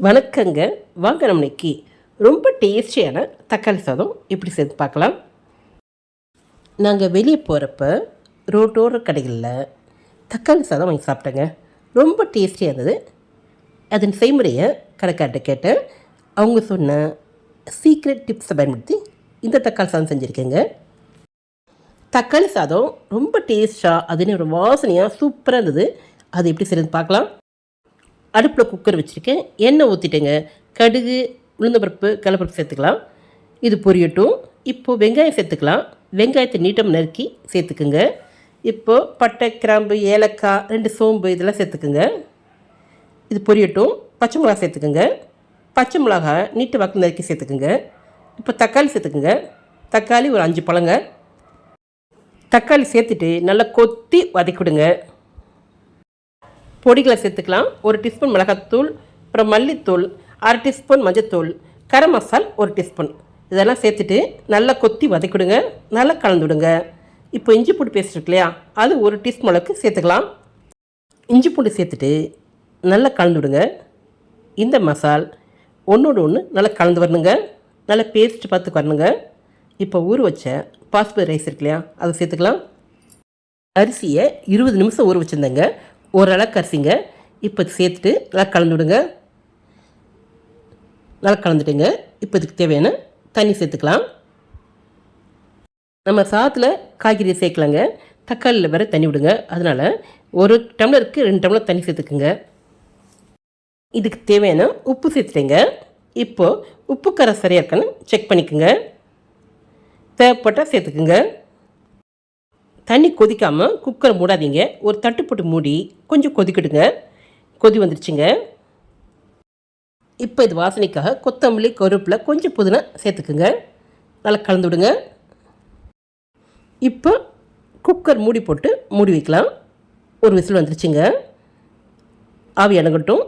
வணக்கங்க. வாங்க நம்ம இன்னைக்கு ரொம்ப டேஸ்டியான தக்காளி சாதம் எப்படி சேர்த்து பார்க்கலாம். நாங்கள் வெளியே போகிறப்ப ரோட்டோர கடைகளில் தக்காளி சாதம் வாங்கி சாப்பிட்டேங்க. ரொம்ப டேஸ்டியாக இருந்தது. அதன் செய்முறையை கடைக்கார்ட்ட கேட்டேன். அவங்க சொன்ன சீக்ரெட் டிப்ஸை பயன்படுத்தி இந்த தக்காளி சாதம் செஞ்சுருக்கேங்க. தக்காளி சாதம் ரொம்ப டேஸ்ட்டாக அதுன்னு ஒரு வாசனையாக சூப்பராக இருந்தது. அது எப்படி செய்யறது பார்க்கலாம். அடுப்பில் குக்கர் வச்சுருக்கேன். எண்ணெய் ஊற்றிட்டேங்க கடுகு உளுந்தப்பருப்பு கடலப்பருப்பு சேர்த்துக்கலாம். இது பொரியட்டும். இப்போது வெங்காயம் சேர்த்துக்கலாம். வெங்காயத்தை நீட்டம் நறுக்கி சேர்த்துக்குங்க. இப்போது பட்டை கிராம்பு ஏலக்காய் ரெண்டு சோம்பு இதெல்லாம் சேர்த்துக்குங்க. இது பொரியட்டும். பச்சை மிளகா சேர்த்துக்குங்க. பச்சை மிளகா நீட்டு வாக்கு நறுக்கி சேர்த்துக்குங்க. இப்போ தக்காளி சேர்த்துக்குங்க. தக்காளி ஒரு அஞ்சு பழங்க. தக்காளி சேர்த்துட்டு நல்லா கொத்தி வதக்கிவிடுங்க. பொடிகளை சேர்த்துக்கலாம். ஒரு டீஸ்பூன் மிளகாத்தூள் அப்புறம் மல்லித்தூள் அரை டீஸ்பூன் மஞ்சத்தூள் கரம் மசால் ஒரு டீஸ்பூன். இதெல்லாம் சேர்த்துட்டு நல்லா கொத்தி வதக்கிவிடுங்க நல்லா கலந்து விடுங்க இப்போ இஞ்சி பூண்டு பேஸ்ட் இருக்கு இல்லையா? அது ஒரு டீஸ்பூன் அளவுக்கு சேர்த்துக்கலாம். இஞ்சி பூண்டு சேர்த்துட்டு நல்லா கலந்து விடுங்க இந்த மசால் ஒன்றோடு ஒன்று நல்லா கலந்து வரணுங்க. நல்லா பேஸ்ட் பார்த்து வரணுங்க. இப்போ ஊற வச்ச பாஸ்மதி ரைஸ் இருக்கு இல்லையா? அதை சேர்த்துக்கலாம். அரிசியை இருபது நிமிஷம் ஊற வச்சுருந்தேங்க. ஓரளவுக்கு அரிசிங்க. இப்போ சேர்த்துட்டு நல்லா கலந்து விடுங்க நல்லா கலந்துட்டுங்க. இப்போ இதுக்கு தேவையான தண்ணி சேர்த்துக்கலாம். நம்ம சாதத்தில் காய்கறி சேர்க்கலாங்க. தக்காளியில் வேறு தண்ணி விடுங்க. அதனால் ஒரு டம்ளருக்கு ரெண்டு டம்ளர் தண்ணி சேர்த்துக்குங்க. இதுக்கு தேவையான உப்பு சேர்த்துட்டேங்க. இப்போது உப்பு கரை சரியாக இருக்கான்னு செக் பண்ணிக்கோங்க. தேவைப்பட்டால் சேர்த்துக்குங்க. தண்ணி கொதிக்காமல் குக்கரை மூடாதீங்க. ஒரு தட்டு போட்டு மூடி கொஞ்சம் கொதிக்கிடுங்க கொதி வந்துருச்சுங்க. இப்போ இது வாசனைக்காக கொத்தமல்லி கருப்பில் கொஞ்சம் புதினா சேர்த்துக்குங்க. நல்லா கலந்து விடுங்க. இப்போ குக்கர் மூடி போட்டு மூடி வைக்கலாம். ஒரு விசில் வந்துருச்சுங்க. ஆவி அணங்கட்டும்.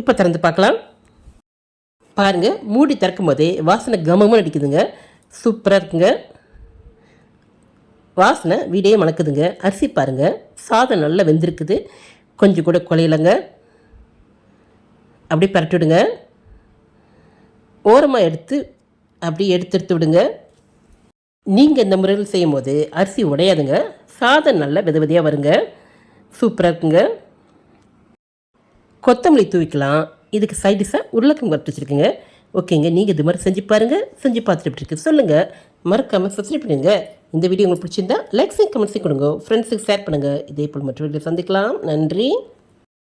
இப்போ திறந்து பார்க்கலாம். பாருங்கள் மூடி திறக்கும் போதே வாசனை கமமும் அடிக்குதுங்க. சூப்பராக இருக்குங்க. வாசனை வீடே மணக்குதுங்க. அரிசி பாருங்கள் சாதம் நல்லா வெந்திருக்குது. கொஞ்சம் கூட குலையிலங்க அப்படியே பரட்டிவிடுங்க ஓரமாக எடுத்து அப்படியே எடுத்து எடுத்து விடுங்க. நீங்கள் இந்த முறையில் செய்யும் போது அரிசி உடையாதுங்க. சாதம் நல்லா வித விதையாக வருங்க. சூப்பராக இருக்குங்க. கொத்தமல்லி தூவிக்கலாம். இதுக்கு சைடிஷாக உருளைக்கிழங்கு வறுத்து வச்சுருக்குங்க. ஓகேங்க. நீங்கள் இது மாதிரி செஞ்சு பாருங்கள் செஞ்சு பார்த்துட்டு எப்படி இருக்கு சொல்லுங்கள் மறக்காமல் சப்ஸ்கிரைப் பண்ணுங்க. இந்த வீடியோ உங்களுக்கு பிடிச்சிருந்தா லைக்ஸையும் கமெண்ட்ஸையும் கொடுங்க. ஃப்ரெண்ட்ஸுக்கு ஷேர் பண்ணுங்கள் இதே போல் மற்ற வீடியோ சந்திக்கலாம். நன்றி.